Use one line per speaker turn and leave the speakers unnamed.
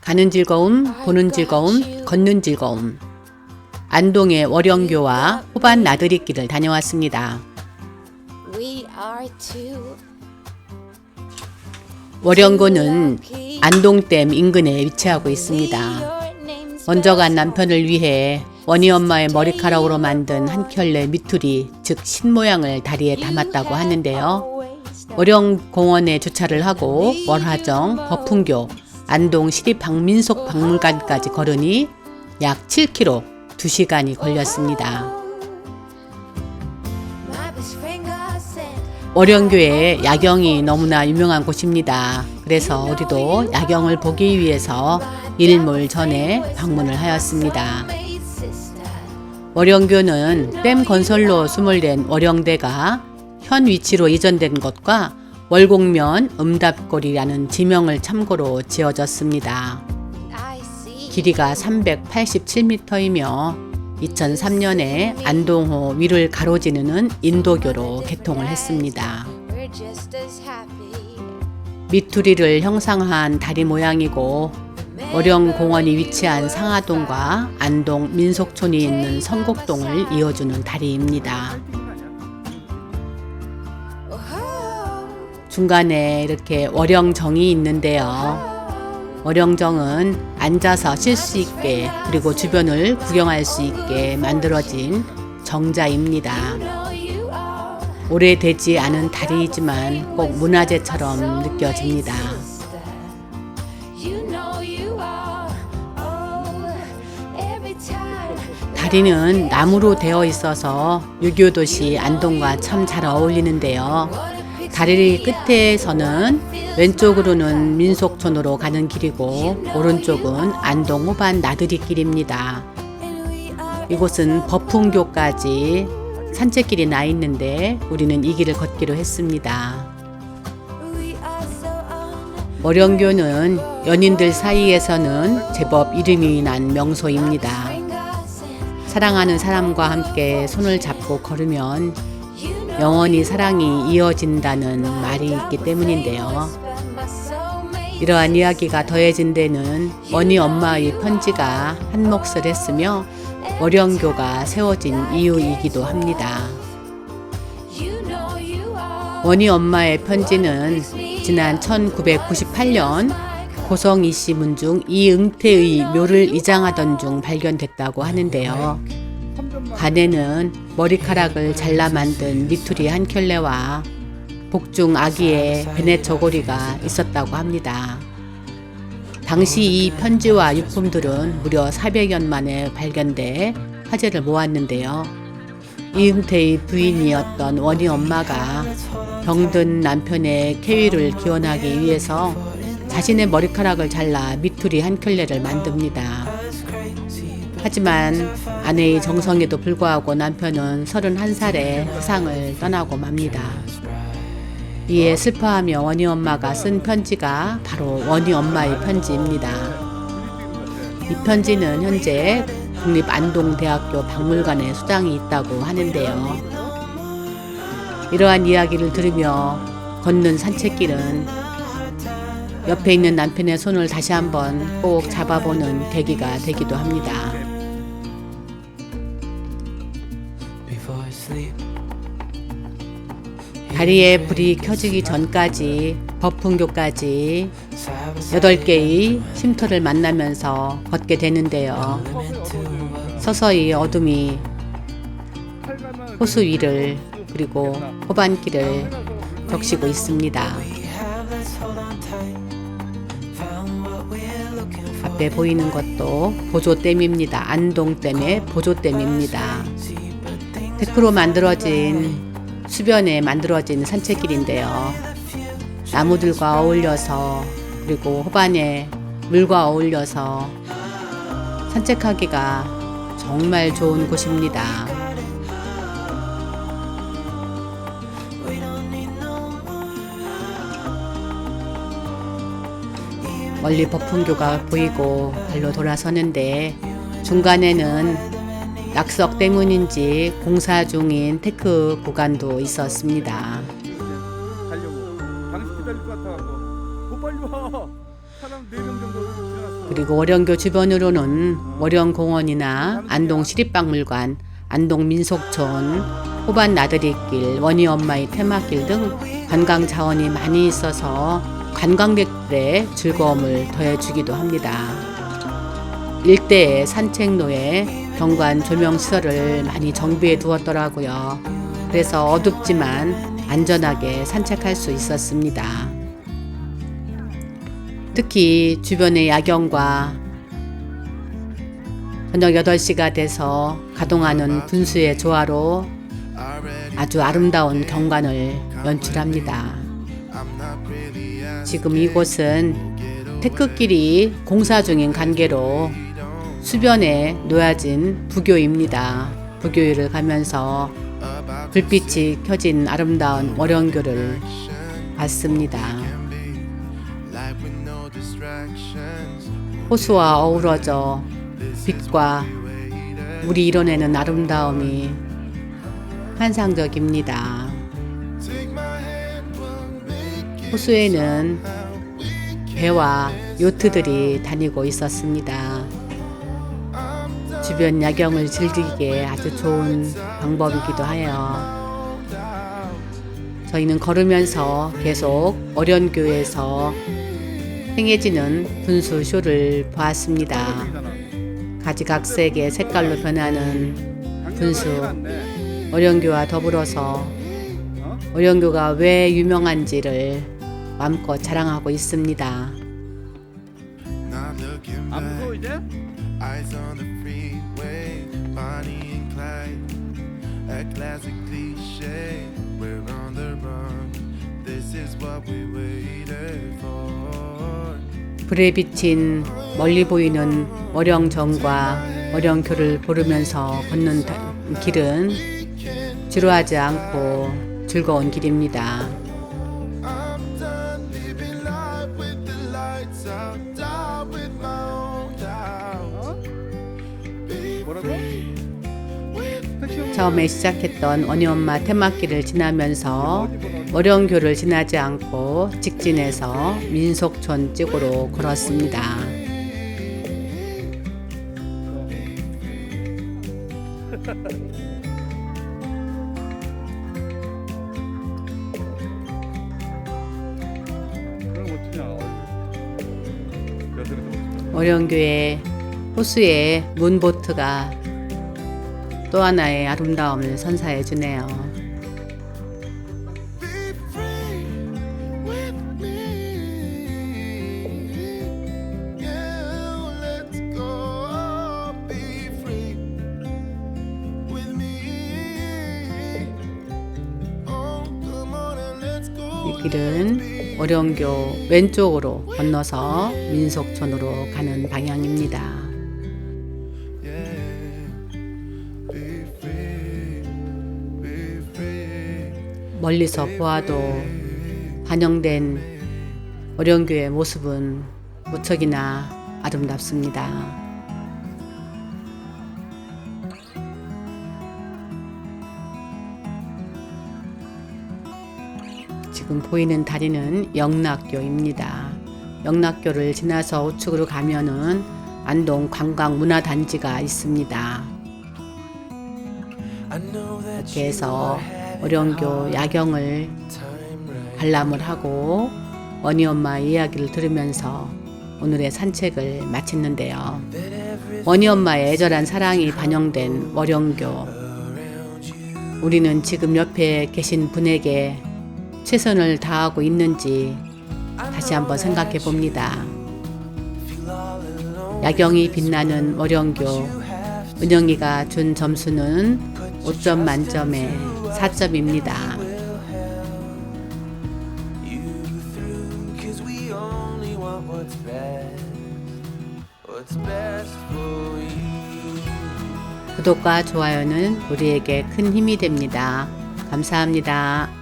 가는 즐거움, 보는 즐거움, 걷는 즐거움. 안동의 월영교와 호반 나들이길을 다녀왔습니다. 월영교는 안동댐 인근에 위치하고 있습니다. 먼저 간 남편을 위해 원희 엄마의 머리카락으로 만든 한 켤레 미투리, 즉 신모양을 다리에 담았다고 하는데요. 월영공원에 주차를 하고 월화정, 버풍교, 안동 시립 박민속 박물관까지 걸으니 약 7km, 2시간이 걸렸습니다. 월영교의 야경이 너무나 유명한 곳입니다. 그래서 우리도 야경을 보기 위해서 일몰 전에 방문을 하였습니다. 월영교는 댐 건설로 수몰된 월영대가 현 위치로 이전된 것과 월곡면 음답골이라는 지명을 참고로 지어졌습니다. 길이가 387m이며 2003년에 안동호 위를 가로지르는 인도교로 개통을 했습니다. 미투리를 형상한 다리 모양이고 월영공원이 위치한 상하동과 안동 민속촌이 있는 성곡동을 이어주는 다리입니다. 중간에 이렇게 월영정이 있는데요. 월영정은 앉아서 쉴 수 있게 그리고 주변을 구경할 수 있게 만들어진 정자입니다. 오래되지 않은 다리이지만 꼭 문화재처럼 느껴집니다. 다리는 나무로 되어 있어서 유교 도시 안동과 참 잘 어울리는데요. 다리 끝에서는 왼쪽으로는 민속촌으로 가는 길이고 오른쪽은 안동 호반 나들이 길입니다. 이곳은 버풍교까지 산책길이 나 있는데 우리는 이 길을 걷기로 했습니다. 월영교는 연인들 사이에서는 제법 이름이 난 명소입니다. 사랑하는 사람과 함께 손을 잡고 걸으면 영원히 사랑이 이어진다는 말이 있기 때문인데요. 이러한 이야기가 더해진 데는 원희 엄마의 편지가 한 몫을 했으며 월영교가 세워진 이유이기도 합니다. 원희 엄마의 편지는 지난 1998년 고성 이씨 문중 이응태의 묘를 이장하던 중 발견됐다고 하는데요. 간에는 머리카락을 잘라 만든 미투리 한 켤레와 복중 아기의 베넷 저고리가 있었다고 합니다. 당시 이 편지와 유품들은 무려 400년 만에 발견돼 화제를 모았는데요. 이응태의 부인이었던 원희 엄마가 병든 남편의 쾌위를 기원하기 위해서 자신의 머리카락을 잘라 미투리 한 켤레를 만듭니다. 하지만 아내의 정성에도 불구하고 남편은 31살에 세상을 떠나고 맙니다. 이에 슬퍼하며 원희 엄마가 쓴 편지가 바로 원희 엄마의 편지입니다. 이 편지는 현재 국립안동대학교 박물관에 수장이 있다고 하는데요. 이러한 이야기를 들으며 걷는 산책길은 옆에 있는 남편의 손을 다시 한번 꼭 잡아보는 계기가 되기도 합니다. 다리에 불이 켜지기 전까지 버풍교까지 8개의 쉼터를 만나면서 걷게 되는데요. 서서히 어둠이 호수 위를 그리고 호반길을 적시고 있습니다. 앞에 보이는 것도 보조댐입니다. 안동댐의 보조댐입니다. 데크로 만들어진 수변에 만들어진 산책길인데요. 나무들과 어울려서 그리고 호반에 물과 어울려서 산책하기가 정말 좋은 곳입니다. 멀리 버풍교가 보이고 발로 돌아서는데 중간에는 낙석 때문인지 공사 중인 테크 구간도 있었습니다. 그리고 월영교 주변으로는 월영공원이나 안동시립박물관, 안동민속촌, 호반 나들이길, 원희 엄마의 테마길 등 관광 자원이 많이 있어서 관광객들의 즐거움을 더해주기도 합니다. 일대에 산책로에 경관 조명 시설을 많이 정비해 두었더라고요. 그래서 어둡지만 안전하게 산책할 수 있었습니다. 특히 주변의 야경과 저녁 8시가 돼서 가동하는 분수의 조화로 아주 아름다운 경관을 연출합니다. 지금 이곳은 태극길이 공사 중인 관계로 수변에 놓여진 부교입니다. 부교를 가면서 불빛이 켜진 아름다운 월영교를 봤습니다. 호수와 어우러져 빛과 물이 이뤄내는 아름다움이 환상적입니다. 호수에는 배와 요트들이 다니고 있었습니다. 주변 야경을 즐기기에 아주 좋은 방법이기도 해요. 저희는 걸으면서 계속 어련교에서 행해지는 분수 쇼를 보았습니다. 가지각색의 색깔로 변하는 분수 어련교와 더불어서 어련교가 왜 유명한지를 마음껏 자랑하고 있습니다.
안 무서워 이제?
Bonnie and Clyde. A classic cliche, we're on the run. This is what we waited for.
불에 비친 멀리 보이는 월영정과 월영교를 보르면서 걷는 다- 길은 지루하지 않고 즐거운 길입니다.
Living
처음에 시작했던 원희 엄마 테마길을 지나면서 월영교를 지나지 않고 직진해서 민속촌 쪽으로 걸었습니다. 월영교의 호수의 문보트가 또 하나의 아름다움을 선사해 주네요.
Oh.
이 길은 월영교 왼쪽으로 건너서 민속촌으로 가는 방향입니다. 멀리서 보아도 반영된 월영교의 모습은 무척이나 아름답습니다. 지금 보이는 다리는 영락교입니다. 영락교를 지나서 우측으로 가면은 안동 관광문화단지가 있습니다. 이렇게 해서 월영교 야경을 관람을 하고 원희 엄마 이야기를 들으면서 오늘의 산책을 마쳤는데요. 원희 엄마의 애절한 사랑이 반영된 월영교. 우리는 지금 옆에 계신 분에게 최선을 다하고 있는지 다시 한번 생각해 봅니다. 야경이 빛나는 월영교. 은영이가 준 점수는 5점 만점에 4점입니다.
you through cause we only want what's best what's best for you
구독과 좋아요는 우리에게 큰 힘이 됩니다. 감사합니다.